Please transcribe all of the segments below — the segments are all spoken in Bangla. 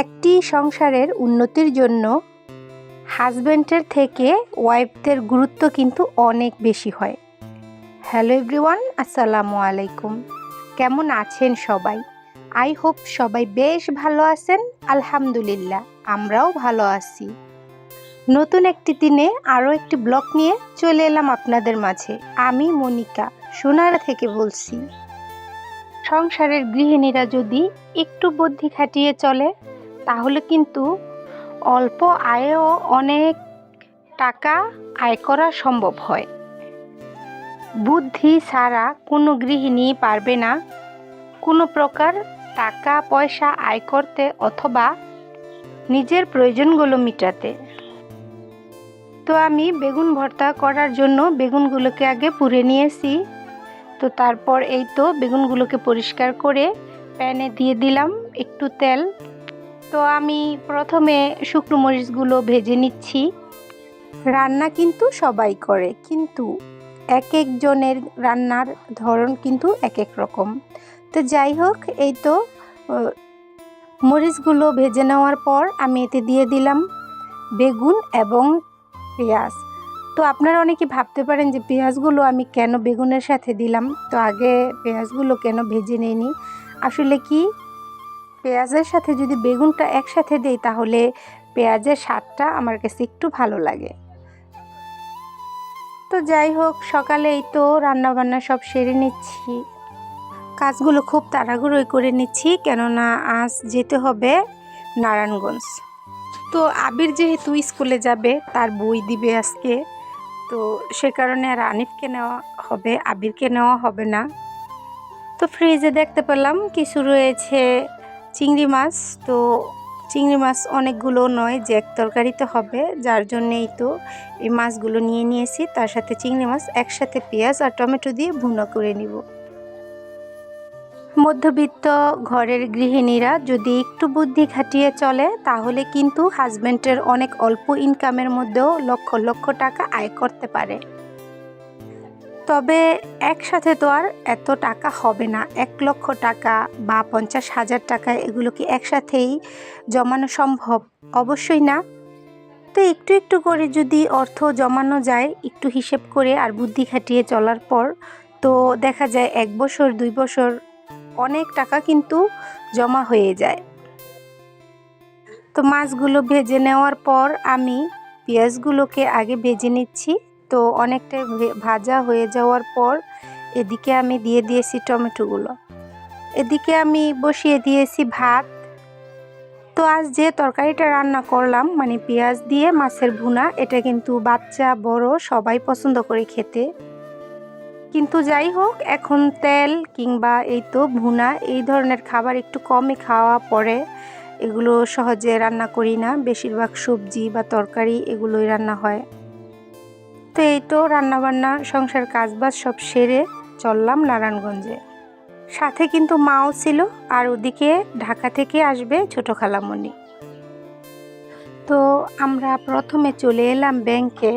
একটি সংসারের উন্নতির জন্য হাজব্যান্ডের থেকে ওয়াইফদের গুরুত্ব কিন্তু অনেক বেশি হয়। হ্যালো এভরিওয়ান, আসসালামু আলাইকুম। কেমন আছেন সবাই? আই হোপ সবাই বেশ ভালো আছেন। আলহামদুলিল্লাহ, আমরাও ভালো আছি। নতুন একটি দিনে আরও একটি ব্লগ নিয়ে চলে এলাম আপনাদের মাঝে। আমি মনিকা, সোনারা থেকে বলছি। সংসারের গৃহিণীরা যদি একটু বুদ্ধি খাটিয়ে চলে তাহলে কিন্তু অল্প আয়েও অনেক টাকা আয় করা সম্ভব হয়। বুদ্ধি ছাড়া কোনো গৃহিণী পারবে না। কোনো প্রকার টাকা, পয়সা আয় করতে অথবা নিজের প্রয়োজনগুলো মেটাতে। তো আমি বেগুন ভর্তা করার জন্য বেগুনগুলোকে আগে পুড়ে নিয়েছি। তো তারপর এই তো বেগুনগুলোকে পরিষ্কার করে প্যানে দিয়ে দিলাম একটু তেল। তো আমি প্রথমে শুকনো মরিচগুলো ভেজে নিচ্ছি। রান্না কিন্তু সবাই করে, কিন্তু এক একজনের রান্নার ধরন কিন্তু এক এক রকম। তো যাই হোক, এই তো মরিচগুলো ভেজে নেওয়ার পর আমি এতে দিয়ে দিলাম বেগুন এবং পেঁয়াজ। তো আপনারা অনেকে ভাবতে পারেন যে পেঁয়াজগুলো আমি কেন বেগুনের সাথে দিলাম? তো আগে পেঁয়াজগুলো কেন ভেজে নিইনি? আসলে কি পেঁয়াজের সাথে যদি বেগুনটা একসাথে দেই, তাহলে পেঁয়াজের স্বাদটা আমার কাছে একটু ভালো লাগে। তো যাই হোক সকালে এই তো রান্নাবান্না সব সেরে নিচ্ছি। কাজগুলো খুব তাড়াহুড়োই করে নিচ্ছি, কেননা আজ যেতে হবে নারায়ণগঞ্জ। তো আবির যেহেতু স্কুলে যাবে, তার বই দিবে আজকে। তো সে কারণে আর আনিফকে নেওয়া হবে, আবিরকে নেওয়া হবে না। তো ফ্রিজে দেখতে পেলাম, কিছু রয়েছে চিংড়ি মাছ, তো চিংড়ি মাছ অনেকগুলো নয়, যে এক তরকারিতে হবে। যার জন্যেই তো এই মাছগুলো নিয়ে নিয়েছি। তার সাথে চিংড়ি মাছ, একসাথে পেঁয়াজ আর টমেটো দিয়ে ভুনো করে নিব। মধ্যবিত্ত ঘরের গৃহিণীরা যদি একটু বুদ্ধি খাটিয়ে চলে, তাহলে কিন্তু হাজব্যান্ডের অনেক অল্প ইনকামের মধ্যেও লক্ষ লক্ষ টাকা আয় করতে পারে। তবে একসাথে তো আর এত টাকা হবে না। এক লক্ষ টাকা বা পঞ্চাশ হাজার টাকা এগুলো কি একসাথেই জমানো সম্ভব? অবশ্যই না। তো একটু একটু করে যদি অর্থ জমানো যায়, একটু হিসেব করে আর বুদ্ধি খাটিয়ে চলার পর, তো দেখা যায় এক বছর, দুই বছর অনেক টাকা কিন্তু জমা হয়ে যায়। তো মাছগুলো ভেজে নেওয়ার পর আমি পেঁয়াজগুলোকে আগে ভেজে নিচ্ছি। তো অনেকটা ভে- ভাজা হয়ে যাওয়ার পর এদিকে আমি দিয়ে দিয়েছি টমেটোগুলো। এদিকে আমি বসিয়ে দিয়েছি ভাত। তো আজ যে তরকারিটা রান্না করলাম মানে পেঁয়াজ দিয়ে মাছের ভুনা, এটা কিন্তু বাচ্চা, বড়, সবাই পছন্দ করে খেতে। কিন্তু যাই হোক, এখন তেল কিংবা এই তো ভুনা, এই ধরনের খাবার একটু কমই খাওয়া পড়ে এগুলো সহজে রান্না করি না। বেশিরভাগ সবজি বা তরকারি এগুলোই রান্না হয়। তো এই তো রান্নাবান্না, সংসার কাজবাজ সব সেরে চললাম নারায়ণগঞ্জে। সাথে কিন্তু মাও ছিল আর ওদিকে ঢাকা থেকে আসবে ছোট খালামণি। তো আমরা প্রথমে চলে এলাম ব্যাংকে।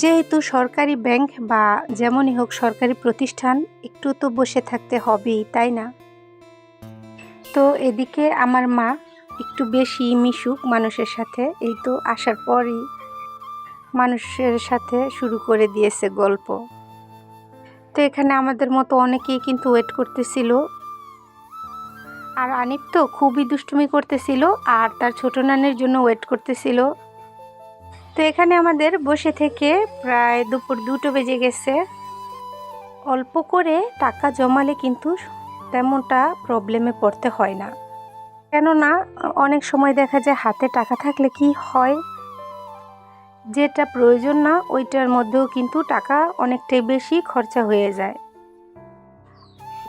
যেহেতু সরকারি ব্যাংক বা যেমনই হোক সরকারি প্রতিষ্ঠান, একটু তো বসে থাকতে হবেই, তাই না? তো এদিকে আমার মা একটু বেশি মিশুক মানুষের সাথে, এই তো আসার পরই মানুষের সাথে শুরু করে দিয়েছে গল্প। তো এখানে আমাদের মতো অনেকেই কিন্তু ওয়েট করতেছিল। আর আনিফ তো খুবই দুষ্টুমি করতেছিল আর তার ছোট নানির জন্য ওয়েট করতেছিল। তো এখানে আমাদের বসে থেকে প্রায় দুপুর দুটো বেজে গেছে। অল্প করে টাকা জমালে কিন্তু তেমনটা প্রবলেমে পড়তে হয় না। কেননা অনেক সময় দেখা যায় হাতে টাকা থাকলে কি হয়? যেটা প্রয়োজন না, ওইটার মধ্যেও কিন্তু টাকা অনেকটাই বেশি খরচা হয়ে যায়।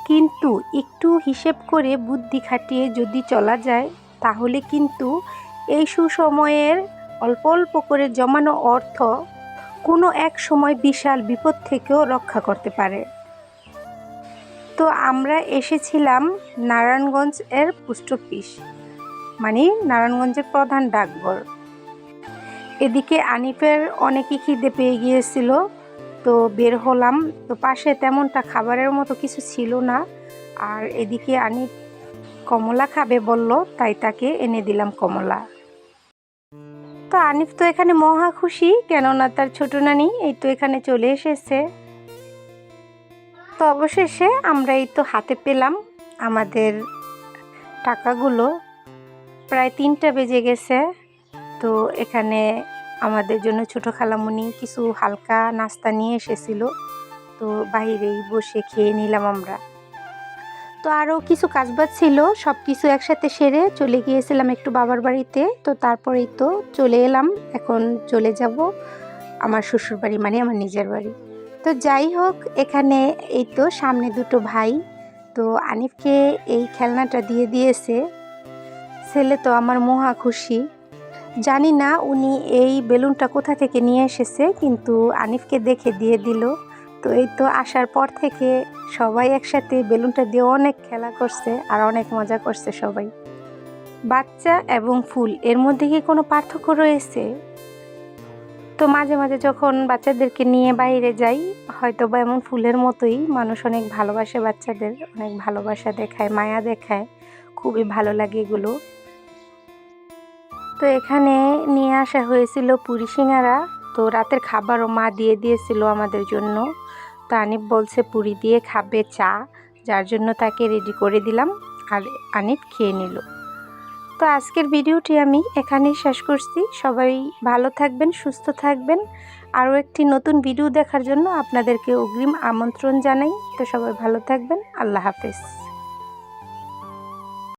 কিন্তু একটু হিসেব করে বুদ্ধি খাটিয়ে যদি চলা যায়, তাহলে কিন্তু এই সুসময়ের অল্প অল্প করে জমানো অর্থ কোনো এক সময় বিশাল বিপদ থেকেও রক্ষা করতে পারে। তো আমরা এসেছিলাম নারায়ণগঞ্জ এর পোস্ট অফিস মানে নারায়ণগঞ্জের প্রধান ডাকঘর। এদিকে আনিফের অনেকই খিদে পেয়ে গিয়েছিল, তো বের হলাম। তো পাশে তেমনটা খাবারের মতো কিছু ছিল না। আর এদিকে আনিফ কমলা খাবে বলল, তাই তাকে এনে দিলাম কমলা। তো আনিফ তো এখানে মহা খুশি, কেননা তার ছোট নানি এই তো এখানে চলে এসেছে। তো অবশেষে আমরা এই তো হাতে পেলাম আমাদের টাকাগুলো। প্রায় তিনটা বেজে গেছে। তো এখানে আমাদের জন্য ছোট খালামুনি কিছু হালকা নাস্তা নিয়ে এসেছিল। তো বাইরেই বসে খেয়ে নিলাম আমরা। তো আরও কিছু কাজবাজ ছিল সব কিছু একসাথে সেরে চলে গিয়েছিলাম একটু বাবার বাড়িতে। তো তারপরেই তো চলে এলাম, এখন চলে যাব আমার শ্বশুর বাড়ি মানে আমার নিজের বাড়ি। তো যাই হোক, এখানে এই তো সামনে দুটো ভাই। তো আনিফকে এই খেলনাটা দিয়ে দিয়েছে। ছেলে তো আমার মহা খুশি। জানি না উনি এই বেলুনটা কোথা থেকে নিয়ে এসেছে, কিন্তু আনিফকে দেখে দিয়ে দিল। তো এই তো আসার পর থেকে সবাই একসাথে বেলুনটা দিয়ে অনেক খেলা করছে আর অনেক মজা করছে সবাই। বাচ্চা এবং ফুল, এর মধ্যে কি কোনো পার্থক্য রয়েছে? তো মাঝে মাঝে যখন বাচ্চাদেরকে নিয়ে বাইরে যাই হয়তো বা এমন ফুলের মতোই মানুষ অনেক ভালোবাসে বাচ্চাদের, অনেক ভালোবাসা দেখায়, মায়া দেখায়। খুবই ভালো লাগে এগুলো। তো এখানে নিয়ে আসা হয়েছিল পুরি সিঙ্গারা। তো রাতের খাবারও মা দিয়ে দিয়েছিল আমাদের জন্য। তো আনিফ বলছে পুরি দিয়ে খাবে চা, যার জন্য তাকে রেডি করে দিলাম আর আনিফ খেয়ে নিল। তো আজকের ভিডিওটি আমি এখানেই শেষ করছি। সবাই ভালো থাকবেন, সুস্থ থাকবেন। আরও একটি নতুন ভিডিও দেখার জন্য আপনাদেরকে অগ্রিম আমন্ত্রণ জানাই। তো সবাই ভালো থাকবেন, আল্লাহ হাফেজ।